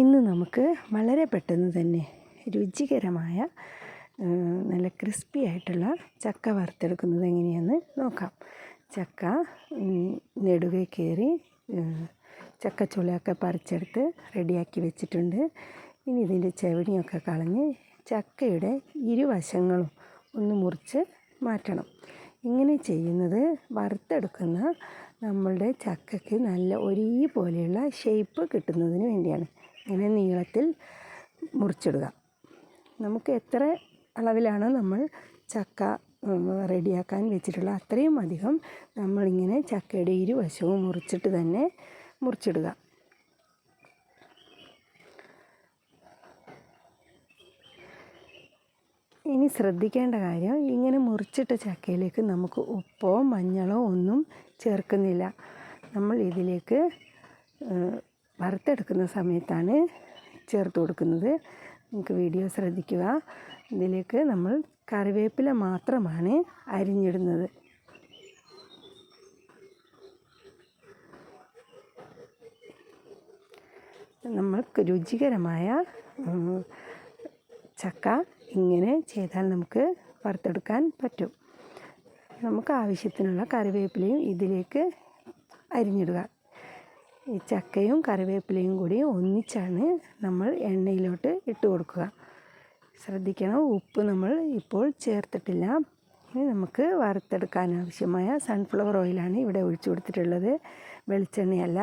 ഇന്ന് നമുക്ക് വളരെ പെട്ടെന്ന് തന്നെ രുചികരമായ നല്ല ക്രിസ്പി ആയിട്ടുള്ള ചക്ക വറുത്തെടുക്കുന്നത് എങ്ങനെയാണെന്ന് നോക്കാം. ചക്ക നെടുകെ കയറി ചക്കച്ചുളയൊക്കെ പറിച്ചെടുത്ത് റെഡിയാക്കി വെച്ചിട്ടുണ്ട്. ഇനി ഇതിന്റെ ചെവണിയൊക്കെ കളഞ്ഞ് ചക്കയുടെ ഇരുവശങ്ങളും ഒന്ന് മുറിച്ച് മാറ്റണം. ഇങ്ങനെ ചെയ്യുന്നത് വറുത്തെടുക്കുന്ന നമ്മളുടെ ചക്കയ്ക്ക് നല്ല ഒരേപോലെയുള്ള ഷേപ്പ് കിട്ടുന്നതിന് വേണ്ടിയാണ്. ഇങ്ങനെ നീളത്തിൽ മുറിച്ചിടുക. നമുക്ക് എത്ര അളവിലാണ് നമ്മൾ ചക്ക റെഡിയാക്കാൻ വെച്ചിട്ടുള്ളത് അത്രയും അധികം നമ്മളിങ്ങനെ ചക്കയുടെ ഇരുവശവും മുറിച്ചിട്ട് തന്നെ മുറിച്ചിടുക. ഇനി ശ്രദ്ധിക്കേണ്ട കാര്യം ഇങ്ങനെ മുറിച്ചിട്ട ചക്കയിലേക്ക് നമുക്ക് ഉപ്പോ മഞ്ഞളോ ഒന്നും ചേർക്കുന്നില്ല. നമ്മൾ ഇതിലേക്ക് വറുത്തെടുക്കുന്ന സമയത്താണ് ചേർത്ത് കൊടുക്കുന്നത്. നിങ്ങൾക്ക് വീഡിയോ ശ്രദ്ധിക്കുക. ഇതിലേക്ക് നമ്മൾ കറിവേപ്പില മാത്രമാണ് അരിഞ്ഞിടുന്നത്. നമ്മൾക്ക് രുചികരമായ ചക്ക ഇങ്ങനെ ചെയ്താൽ നമുക്ക് വറുത്തെടുക്കാൻ പറ്റും. നമുക്ക് ആവശ്യത്തിനുള്ള കറിവേപ്പിലയും ഇതിലേക്ക് അരിഞ്ഞിടുക. ഈ ചക്കയും കറിവേപ്പിലയും കൂടി ഒന്നിച്ചാണ് നമ്മൾ എണ്ണയിലോട്ട് ഇട്ട് കൊടുക്കുക. ശ്രദ്ധിക്കണം ഉപ്പ് നമ്മൾ ഇപ്പോൾ ചേർത്തിട്ടില്ല. ഇനി നമുക്ക് വറുത്തെടുക്കാൻ ആവശ്യമായ സൺഫ്ലവർ ഓയിലാണ് ഇവിടെ ഒഴിച്ചു കൊടുത്തിട്ടുള്ളത്. വെളിച്ചെണ്ണയല്ല.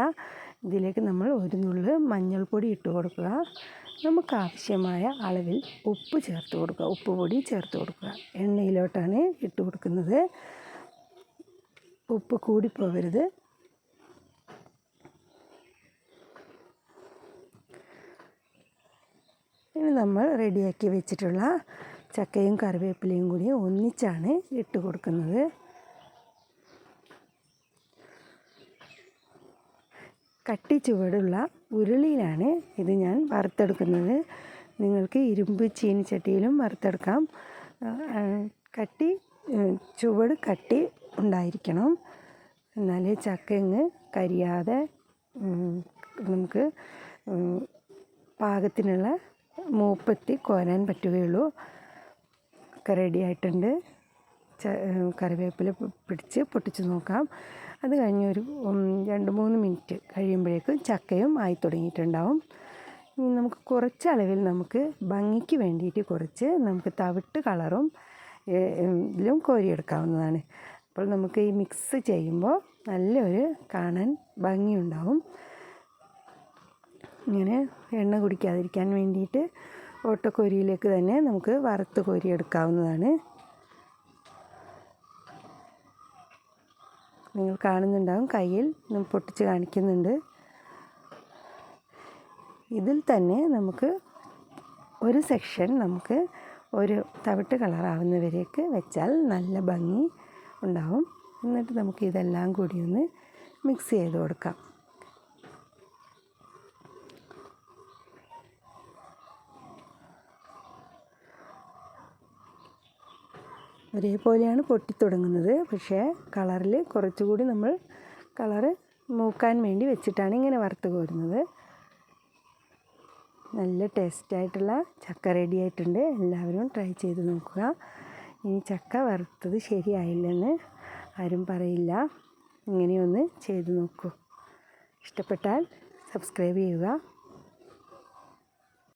ഇതിലേക്ക് നമ്മൾ ഒരു നുള്ള് മഞ്ഞൾപ്പൊടി ഇട്ട് കൊടുക്കുക. നമുക്ക് ആവശ്യമായ അളവിൽ ഉപ്പ് ചേർത്ത് കൊടുക്കുക. ഉപ്പ് പൊടി ചേർത്ത് കൊടുക്കുക. എണ്ണയിലോട്ടാണ് ഇട്ട് കൊടുക്കുന്നത്. ഉപ്പ് കൂടിപ്പോവരുത് ഇനി നമ്മൾ റെഡിയാക്കി വെച്ചിട്ടുള്ള ചക്കയും കറിവേപ്പിലയും കൂടി ഒന്നിച്ചാണ് ഇട്ട് കൊടുക്കുന്നത്. കട്ടി ചുവടുള്ള ഉരുളിയിലാണ് ഇത് ഞാൻ വറുത്തെടുക്കുന്നത്. നിങ്ങൾക്ക് ഇരുമ്പ് ചീനിച്ചട്ടിയിലും വറുത്തെടുക്കാം. കട്ടി ചുവട് കട്ടി ഉണ്ടായിരിക്കണം. എന്നാലേ ചക്കങ്ങ് കരിയാതെ നമുക്ക് പാകത്തിനുള്ള മൂപ്പത്തി കോരാൻ പറ്റുകയുള്ളൂ. ഒക്കെ റെഡി ആയിട്ടുണ്ട്. കറിവേപ്പില പിടിച്ച് പൊട്ടിച്ച് നോക്കാം. അത് കഴിഞ്ഞ് ഒരു രണ്ട് മൂന്ന് മിനിറ്റ് കഴിയുമ്പോഴേക്കും ചക്കയും ആയി തുടങ്ങിയിട്ടുണ്ടാവും. ഇനി നമുക്ക് കുറച്ച് അളവിൽ നമുക്ക് ഭംഗിക്ക് വേണ്ടിയിട്ട് കുറച്ച് നമുക്ക് തവിട്ട് കളറും ഇതിലും കോരിയെടുക്കാവുന്നതാണ്. അപ്പോൾ നമുക്ക് ഈ മിക്സ് ചെയ്യുമ്പോൾ നല്ലൊരു കാണാൻ ഭംഗിയുണ്ടാവും. ഇങ്ങനെ എണ്ണ കുടിക്കാതിരിക്കാൻ വേണ്ടിയിട്ട് ഓട്ടക്കോരിയിലേക്ക് തന്നെ നമുക്ക് വറുത്ത് കോരിയെടുക്കാവുന്നതാണ് നിങ്ങൾ കാണുന്നുണ്ടാവും കയ്യിൽ പൊട്ടിച്ച് കാണിക്കുന്നുണ്ട്. ഇതിൽ തന്നെ നമുക്ക് ഒരു സെക്ഷൻ നമുക്ക് ഒരു തവിട്ട് കളറാവുന്നവരേക്ക് വെച്ചാൽ നല്ല ഭംഗി ഉണ്ടാവും. എന്നിട്ട് നമുക്ക് ഇതെല്ലാം കൂടി ഒന്ന് മിക്സ് ചെയ്ത് കൊടുക്കാം. ഒരേപോലെയാണ് പൊട്ടിത്തുടങ്ങുന്നത്. പക്ഷേ കളറിൽ കുറച്ചുകൂടി നമ്മൾ കളറ് മൂക്കാൻ വേണ്ടി വെച്ചിട്ടാണ് ഇങ്ങനെ വറുത്ത് കോരുന്നത്. നല്ല ടേസ്റ്റായിട്ടുള്ള ചക്ക റെഡി ആയിട്ടുണ്ട്. എല്ലാവരും ട്രൈ ചെയ്ത് നോക്കുക. ഇനി ചക്ക വറുത്തത് ശരിയായില്ലെന്ന് ആരും പറയില്ല. ഇങ്ങനെയൊന്ന് ചെയ്ത് നോക്കൂ. ഇഷ്ടപ്പെട്ടാൽ സബ്സ്ക്രൈബ് ചെയ്യുക.